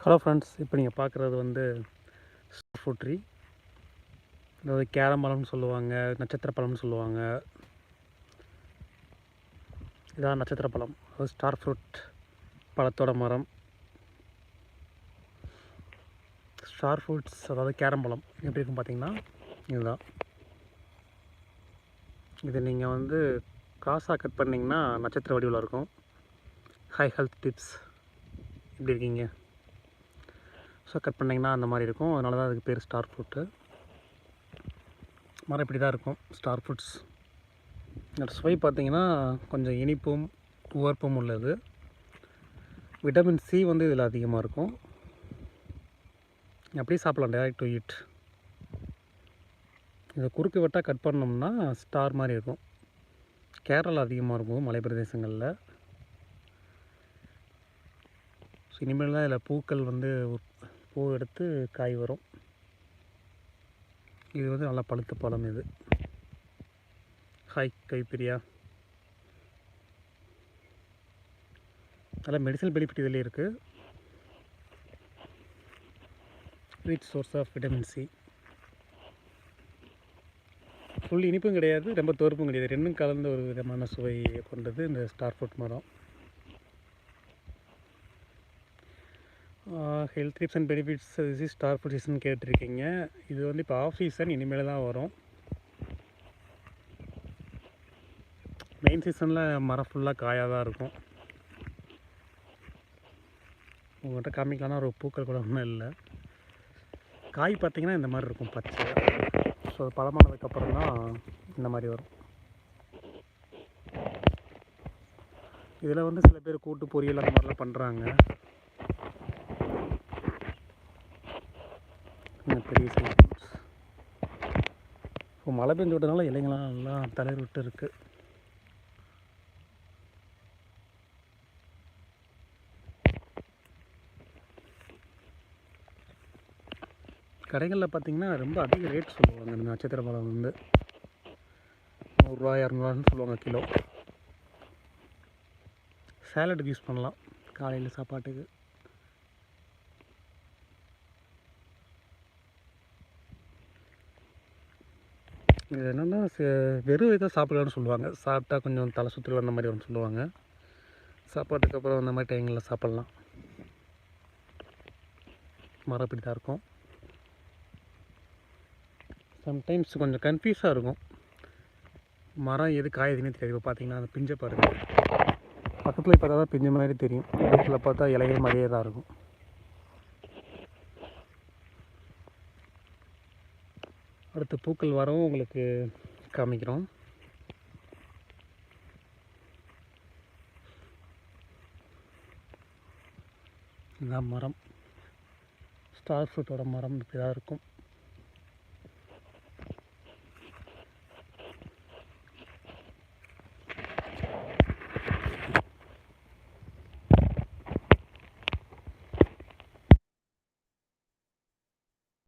Hello friends இப்போ நீங்கள் பார்க்குறது வந்து ஃப்ரூட் ட்ரீ அதாவது கேரம்பழம்னு சொல்லுவாங்க நட்சத்திர பழம்னு சொல்லுவாங்க. இதான் நட்சத்திர பழம். அதாவது ஸ்டார் ஃப்ரூட் பழத்தோட மரம். ஸ்டார் ஃப்ரூட்ஸ் அதாவது கேரம்பழம் எப்படி இருக்கும் பார்த்தீங்கன்னா இதுதான். இது நீங்கள் வந்து காசாக கட் பண்ணிங்கன்னா நட்சத்திர வடிவில் இருக்கும். ஹை ஹெல்த் டிப்ஸ் எப்படி இருக்கீங்க? ஸோ கட் பண்ணிங்கன்னா அந்த மாதிரி இருக்கும். அதனால தான் அதுக்கு பேர் ஸ்டார் ஃப்ரூட்டு மரம் இப்படி தான் இருக்கும். ஸ்டார் ஃப்ரூட்ஸ் இதோட சுவை பார்த்திங்கன்னா கொஞ்சம் இனிப்பும் உவர்ப்பும் உள்ளது. விட்டமின் சி வந்து இதில் அதிகமாக இருக்கும். அப்படியே சாப்பிட்லாம் டைரக்ட் டு இட் இதை குறுக்கு வெட்டாக கட் பண்ணோம்னா ஸ்டார் மாதிரி இருக்கும். கேரளா அதிகமாக இருக்கும் மலை பிரதேசங்களில். ஸோ இனிமேல் தான் இதில் பூக்கள் வந்து பூ எடுத்து காய் வரும். இது வந்து நல்லா பழுத்த பழம் இது. ஹாய் கைப்பிரியா. நல்லா மெடிசன் பெனிஃபிட் இதில் இருக்குது rich source of vitamin C full இனிப்பும் கிடையாது ரொம்ப துவர்ப்பும் கிடையாது. ரெண்டும் கலந்த ஒரு விதமான சுவை கொண்டது இந்த ஸ்டார் ஃப்ரூட் மரம். Health tips and benefits this is star food season கேட்டிருக்கீங்க. இது வந்து இப்போ ஆஃப் சீசன் இனிமேல் தான் வரும். மெயின் சீசனில் மரம் ஃபுல்லாக காயாக தான் இருக்கும். உங்கள்கிட்ட காமிக்கலாம்னா ஒரு பூக்கள் கூட ஒன்றும் இல்லை. காய் பார்த்தீங்கன்னா இந்த மாதிரி இருக்கும் பச்சை. ஸோ பழமானதுக்கப்புறம் தான் இந்த மாதிரி வரும். இதில் வந்து சில பேர் கூட்டு பொரியல் அந்த மாதிரிலாம் பண்ணுறாங்க இந்த பெரிய சைஸ் இப்போ மழை பெஞ்சு விட்டதுனால இலைங்களாம் நல்லா தலை விட்டு இருக்கு. கடைகளில் பார்த்தீங்கன்னா ரொம்ப அதிக ரேட் சொல்லுவாங்க. இந்த நட்சத்திர பழம் வந்து நூறுரூவா இரநூறுவான்னு சொல்லுவாங்க கிலோ. சேலடுக்கு யூஸ் பண்ணலாம். காலையில் சாப்பாட்டுக்கு. இது என்னென்னா வெறும் இதை சாப்பிடலான்னு சொல்லுவாங்க. சாப்பிட்டா கொஞ்சம் தலை சுற்றல் அந்த மாதிரி வரும்னு சொல்லுவாங்க. சாப்பாட்டுக்கு அப்புறம் அந்த மாதிரி டைங்களில் சாப்பிட்லாம். மரம் இப்படி தான் இருக்கும். சம்டைம்ஸ் கொஞ்சம் கன்ஃபியூஸாக இருக்கும். மரம் எது காயுதுன்னு தெரியாது. இப்போ பார்த்தீங்கன்னா அந்த பிஞ்சை பாருங்கள் பக்கத்தில் பார்த்தா தான் பிஞ்ச மாதிரி தெரியும். வீட்டில் பார்த்தா இலைகள் மாதிரியே தான் இருக்கும். அடுத்து பூக்கள் வரவும் உங்களுக்கு காமிக்கிறோம். இதுதான் மரம். ஸ்டார் ஃப்ரூட்டோட மரம் இப்படி தான் இருக்கும்.